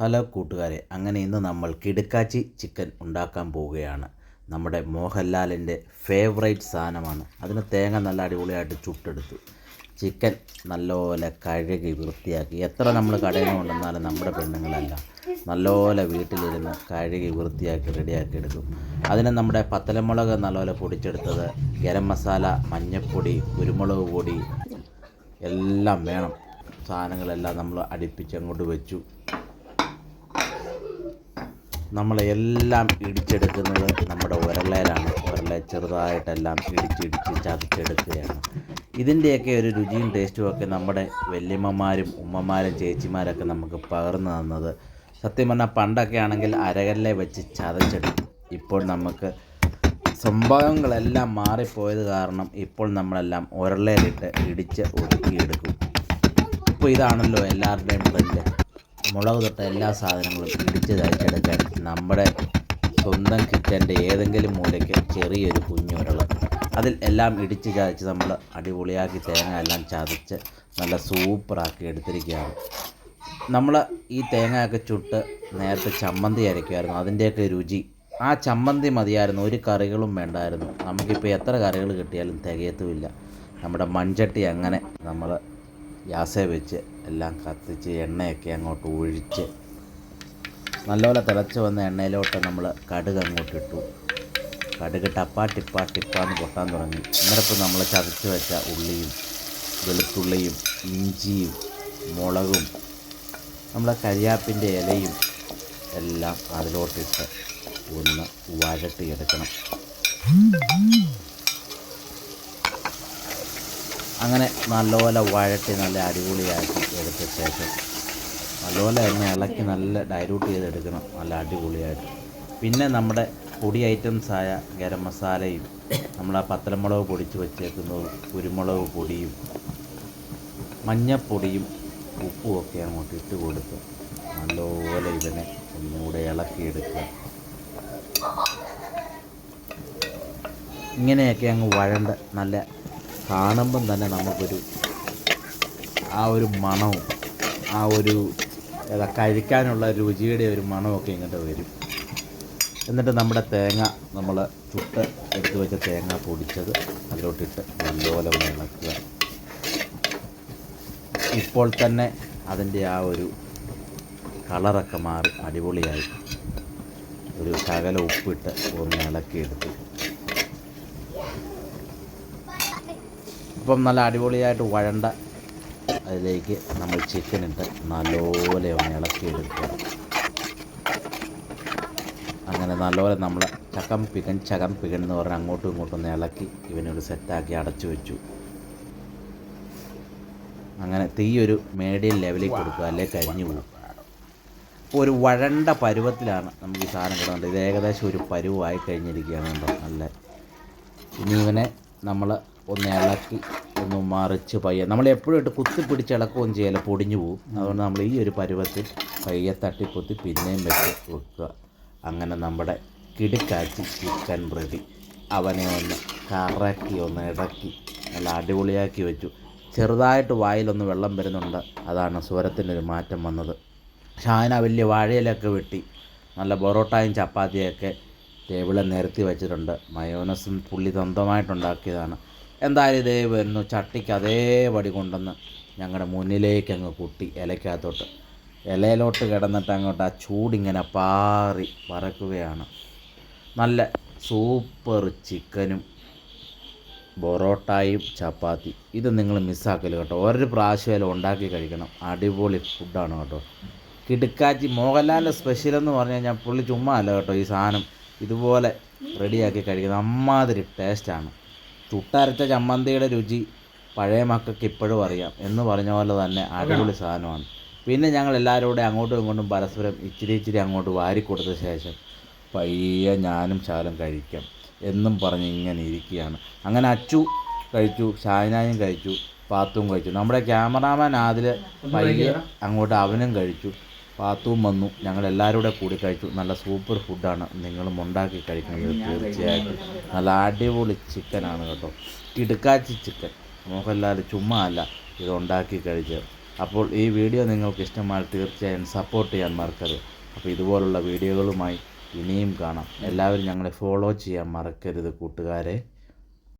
Hello കൂട്ടുകാരെ അങ്ങനെ ഇന്ന് നമ്മൾ കിടുക്കാച്ചി ചിക്കൻ ഉണ്ടാക്കാൻ പോവുകയാണ്. നമ്മുടെ മോഹൻലാലിന്റെ ഫേവറേറ്റ് സാധനമാണ്. അതിന് തേങ്ങ നല്ല അടിപൊളിയായിട്ട് ചുട്ടെടുത്തു. ചിക്കൻ നല്ലപോലെ കഴുകി വൃത്തിയാക്കി. എത്ര നമ്മൾ കടയിൽ കൊണ്ടുവന്നാലും നമ്മുടെ പെണ്ണുങ്ങളല്ല. നല്ലപോലെ വീട്ടിലിരുന്ന് കഴുകി വൃത്തിയാക്കി റെഡിയാക്കി എടുക്കും. അതിന് നമ്മുടെ പത്തലമുളക് നല്ലപോലെ പൊടിച്ചെടുത്തത് ഗരം മസാല മഞ്ഞൾപ്പൊടി കുരുമുളക് പൊടി എല്ലാം വേണം. സാധനങ്ങളെല്ലാം നമ്മൾ അടുപ്പിച്ച് അങ്ങോട്ട് വെച്ചു. നമ്മളെല്ലാം ഇടിച്ചെടുക്കുന്നത് നമ്മുടെ ഉരളയിലാണ് ഉരള ചെറുതായിട്ടെല്ലാം ഇടിച്ചിടിച്ച് ചതച്ചെടുക്കുകയാണ്. ഇതിന്റെയൊക്കെ ഒരു രുചിയും ടേസ്റ്റും ഒക്കെ നമ്മുടെ വല്യമ്മമാരും ഉമ്മമാരും ചേച്ചിമാരൊക്കെ നമുക്ക് പകർന്നു തന്നത്. സത്യം പറഞ്ഞാൽ പണ്ടൊക്കെ ആണെങ്കിൽ അരകല്ലേ വെച്ച് ചതച്ചെടുക്കും. ഇപ്പോൾ നമുക്ക് സംഭവങ്ങളെല്ലാം മാറിപ്പോയത് കാരണം ഇപ്പോൾ നമ്മളെല്ലാം ഉരളയിലിട്ട് ഇടിച്ച് ഒതുക്കിയെടുക്കും. ഇപ്പോൾ ഇതാണല്ലോ എല്ലാവരുടെയും ട്രെൻഡ്. മുളക് തൊട്ട എല്ലാ സാധനങ്ങളും പിടിച്ച് തയ്ച്ചെടുക്കാൻ നമ്മുടെ സ്വന്തം കിച്ചന്റെ ഏതെങ്കിലും മൂലയ്ക്ക് ചെറിയൊരു കുഞ്ഞുരള അതിൽ എല്ലാം ഇടിച്ച് ചതച്ച് നമ്മൾ അടിപൊളിയാക്കി തേങ്ങ എല്ലാം ചതച്ച് നല്ല സൂപ്പറാക്കി എടുത്തിരിക്കുകയാണ്. നമ്മൾ ഈ തേങ്ങയൊക്കെ ചുട്ട് നേരത്തെ ചമ്മന്തി അരയ്ക്കുമായിരുന്നു. അതിന്റെയൊക്കെ രുചി. ആ ചമ്മന്തി മതിയായിരുന്നു. ഒരു കറികളും വേണ്ടായിരുന്നു. നമുക്കിപ്പോൾ എത്ര കറികൾ കിട്ടിയാലും തികയത്തുമില്ല. നമ്മുടെ മൺചട്ടി അങ്ങനെ നമ്മൾ ഗ്യാസേ വെച്ച് എല്ലാം കത്തിച്ച് എണ്ണയൊക്കെ അങ്ങോട്ട് ഒഴിച്ച് നല്ലപോലെ തിളച്ച് വന്ന എണ്ണയിലോട്ട് നമ്മൾ കടുക് അങ്ങോട്ട് ഇട്ടു. കടുക് ടപ്പാ ടിപ്പാ ടിപ്പാന്ന് പൊട്ടാൻ തുടങ്ങി. അന്നേരപ്പം നമ്മൾ ചതച്ച് വെച്ച ഉള്ളിയും വെളുത്തുള്ളിയും ഇഞ്ചിയും മുളകും നമ്മളെ കരിയാപ്പിന്റെ ഇലയും എല്ലാം അതിലോട്ടിട്ട് ഒന്ന് വഴട്ടിയെടുക്കണം അങ്ങനെ നല്ലപോലെ വഴട്ടി നല്ല അടിപൊളിയാക്കി എടുത്ത ശേഷം നല്ലപോലെ തന്നെ ഇളക്കി നല്ല ഡൈലൂട്ട് ചെയ്തെടുക്കണം. നല്ല അടിപൊളിയായിട്ട്. പിന്നെ നമ്മുടെ പൊടി ഐറ്റംസായ ഗരം മസാലയും നമ്മളെ പത്തലമുളക് പൊടിച്ച് വെച്ചേക്കുന്നതും കുരുമുളക് പൊടിയും മഞ്ഞപ്പൊടിയും ഉപ്പും ഒക്കെ അങ്ങോട്ട് ഇട്ട് കൊടുത്ത് നല്ലപോലെ ഇതിനെ ഒന്നുകൂടെ ഇളക്കിയെടുക്കുക. ഇങ്ങനെയൊക്കെ അങ്ങ് വഴണ്ട് നല്ല കാണുമ്പം തന്നെ നമുക്കൊരു ആ ഒരു മണവും ആ ഒരു ഏതാ കഴിക്കാനുള്ള രുചിയുടെ ഒരു മണമൊക്കെ ഇങ്ങോട്ട് വരും. എന്നിട്ട് നമ്മുടെ തേങ്ങ നമ്മൾ ചുട്ട് എടുത്ത് വെച്ച തേങ്ങ പൊടിച്ചത് അതിലോട്ടിട്ട് നല്ലപോലെ ഒന്ന് ഇളക്കുക. ഇപ്പോൾ തന്നെ അതിന്റെ ആ ഒരു കളറൊക്കെ മാറി അടിപൊളിയായി. ഒരു ശകല ഉപ്പിട്ട് ഒന്ന് ഇളക്കിയെടുത്തു. ഇപ്പം നല്ല അടിപൊളിയായിട്ട് വഴണ്ട. അതിലേക്ക് നമ്മൾ ചിക്കൻ ഇട്ട് നല്ലപോലെ ഒന്ന് ഇളക്കിയെടുക്കുക. അങ്ങനെ നല്ലപോലെ നമ്മൾ ചക്കം പികൻ ചകം പികൻ എന്ന് പറഞ്ഞാൽ അങ്ങോട്ടും ഇങ്ങോട്ടും ഒന്ന് ഇളക്കി ഇവനൊരു സെറ്റാക്കി അടച്ചു വെച്ചു. അങ്ങനെ തീ ഒരു മീഡിയം ലെവലിൽ കൊടുക്കുക അല്ലേ കരിഞ്ഞു പോകും ഒരു വഴണ്ട പരുവത്തിലാണ് നമുക്ക് ഈ സാധനം കിടന്നത്. ഇത് ഏകദേശം ഒരു പരുവായി കഴിഞ്ഞിരിക്കുകയാണ് കേട്ടോ നല്ല ഇനി ഇവനെ നമ്മൾ ഒന്ന് ഇളക്കി ഒന്ന് മറിച്ച് പയ്യെ. നമ്മൾ എപ്പോഴും ഇട്ട് കുത്തി പിടിച്ച് ഇളക്കുകയും ചെയ്യല പൊടിഞ്ഞു പോകും. അതുകൊണ്ട് നമ്മൾ ഈ ഒരു പരുവത്തിൽ പയ്യെ തട്ടിപ്പൊത്തി പിന്നെയും വെച്ച് വെക്കുക. അങ്ങനെ നമ്മുടെ കിടുക്കാച്ചി ചിക്കൻ റെഡി. അവനെ ഒന്ന് കറക്കി ഒന്ന് ഇടക്കി നല്ല അടിപൊളിയാക്കി വെച്ചു. ചെറുതായിട്ട് വായിലൊന്ന് വെള്ളം വരുന്നുണ്ട്. അതാണ് സ്വരത്തിന്റെ ഒരു മാറ്റം വന്നത്. ഷാന വലിയ വാഴയിലൊക്കെ വെട്ടി നല്ല പൊറോട്ടയും ചപ്പാത്തിയൊക്കെ ടേബിളിൽ നിരത്തി വെച്ചിട്ടുണ്ട്. മയോനസും പുള്ളി സ്വന്തമായിട്ടുണ്ടാക്കിയതാണ്. എന്തായാലും ഇതേ വരുന്നു. ചട്ടിക്ക് അതേപടി കൊണ്ടുവന്ന് ഞങ്ങളുടെ മുന്നിലേക്ക് അങ്ങ് കുട്ടി ഇലക്കകത്തോട്ട്. ഇലയിലോട്ട് കിടന്നിട്ട് അങ്ങോട്ട് ആ ചൂടിങ്ങനെ പാറി പറക്കുകയാണ് നല്ല സൂപ്പർ ചിക്കനും ബൊറോട്ടായും ചപ്പാത്തി. ഇത് നിങ്ങൾ മിസ്സാക്കൽ കേട്ടോ. ഒരു പ്രാവശ്യം ഉണ്ടാക്കി കഴിക്കണം. അടിപൊളി ഫുഡാണ് കേട്ടോ. കിടുക്കാച്ചി മോഹൻലാലിന്റെ സ്പെഷ്യൽ എന്ന് പറഞ്ഞു കഴിഞ്ഞാൽ പുള്ളി ചുമ്മാ അല്ല കേട്ടോ ഈ സാധനം ഇതുപോലെ റെഡിയാക്കി കഴിക്കുന്നത്. അമ്മാതിരി ടേസ്റ്റാണ് ചുട്ടരച്ച ചമ്മന്തിയുടെ രുചി പഴയ മക്കൾക്ക് ഇപ്പോഴും അറിയാം. എന്ന് പറഞ്ഞ പോലെ തന്നെ അടിപൊളി സാധനമാണ്. പിന്നെ ഞങ്ങൾ എല്ലാവരും കൂടെ അങ്ങോട്ടും ഇങ്ങോട്ടും പരസ്പരം ഇച്ചിരി ഇച്ചിരി അങ്ങോട്ട് വാരി കൊടുത്ത ശേഷം പയ്യെ ഞാനും ശാലം കഴിക്കാം എന്നും പറഞ്ഞ് ഇങ്ങനെ ഇരിക്കുകയാണ്. അങ്ങനെ അച്ചു കഴിച്ചു ഷായനായും കഴിച്ചു പാത്തും കഴിച്ചു. നമ്മുടെ ക്യാമറാമാൻ അതിൽ പയ്യെ അങ്ങോട്ട് അവനും കഴിച്ചു. പാത്തും വന്നു. ഞങ്ങൾ എല്ലാവരും കൂടെ കൂടി കഴിച്ചു. നല്ല സൂപ്പർ ഫുഡാണ് നിങ്ങളും ഉണ്ടാക്കി കഴിക്കുന്നത് തീർച്ചയായിട്ടും. നല്ല അടിപൊളി ചിക്കനാണ് കേട്ടോ. കിടുക്കാച്ചി ചിക്കൻ മോഹൻലാൽ ചുമ്മാ അല്ല ഇത് ഉണ്ടാക്കി കഴിച്ച്. അപ്പോൾ ഈ വീഡിയോ നിങ്ങൾക്ക് ഇഷ്ടമായാൽ തീർച്ചയായും സപ്പോർട്ട് ചെയ്യാൻ മറക്കരുത്. അപ്പോൾ ഇതുപോലുള്ള വീഡിയോകളുമായി ഇനിയും കാണാം. എല്ലാവരും ഞങ്ങളെ ഫോളോ ചെയ്യാൻ മറക്കരുത് കൂട്ടുകാരെ.